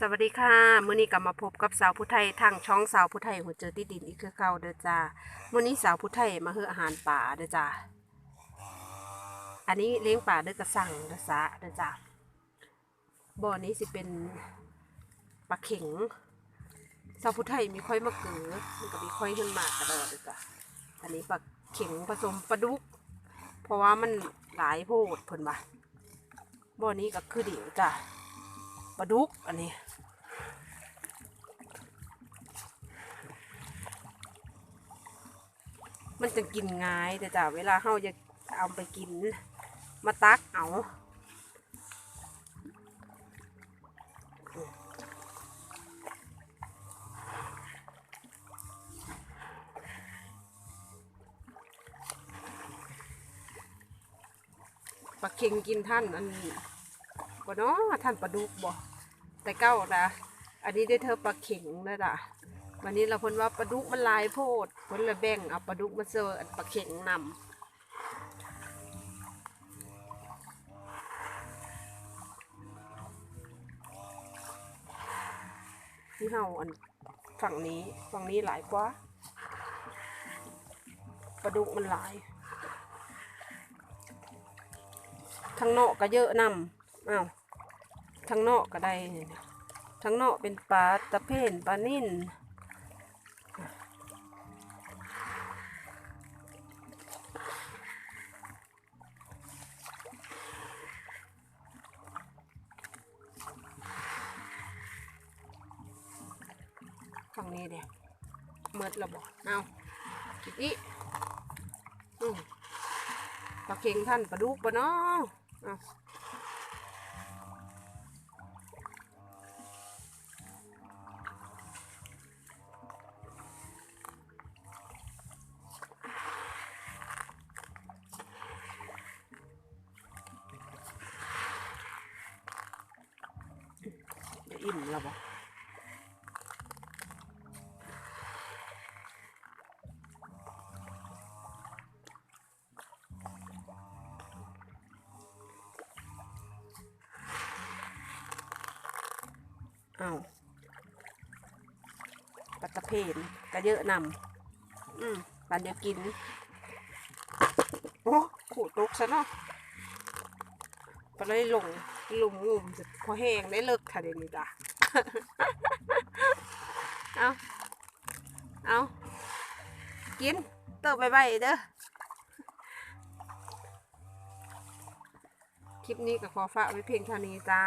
สวัสดีค่ะมื้อนี้กลับมาพบกับสาวผู้ไทยทางช่องสาวผู้ไทยหัวเจอที่ดินอีกคือเก่าเด้อจ้ามื้อนี้สาวผู้ไทยมาเฮืออาหารป่าเด้อจ้าอันนี้เลี้ยงป่าเด้อกระสังเด้อซะเด้อจ้าบ่อนี้สิเป็นปลาเข็งสาวผู้ไทยมีค่อยมะเกือมันก็มีค่อยขึ้นมากระโดดเด้อจ้าอันนี้ปลาเข็งผสมปลาดุก เพราะว่ามันหลายโพดเพิ่นว่าบ่อนี้ก็คือเดี๋ยวจ้า ปลาดุกอันนี้มันจะกินง่ายแต่จ้ะเวลาเฮาจะเอาไปกิน มาตักเอาปลาเค็งกินท่านอันนี้ บ่เนาะท่านปลาดุกบ่แต่เก้านะอันนี้ได้เธอปลาเข็งนะจ้ะวันนี้เราพิ่นว่าปลาดุกมันลายโพดพิ่นเลยแบ่งเอาปลาดุกมาเสิร์ฟอันปลาเข็งนำที่เฮาอันฝั่งนี้ฝั่งนี้หลายกว่าปลาดุกมันหลายทางนอกก็เยอะนำ อ้าวทางนอกก็ได้ทางนอกเป็นปลาตะเพียนปลานิ่นฝั่งนี้เดี๋ยวเมิดระบอกเอาอีกอีอืมปลาเค็งท่านปลาดุกปะเนาะ อิ่มแล้วบ่เอาปลาตะเพนก็เยอะนำอืมปลาเดียวกิน โอ้ขู่ตกซะเนาะ ปลาเลยลงลุมงุมจะพอแห้งได้เลิกค่ะเดี๋ยวนี้จ้ะเอาเอากินเติบไปไปเด้อคลิปนี้ก็ขอฝากไว้เพียงเท่านี้จ้า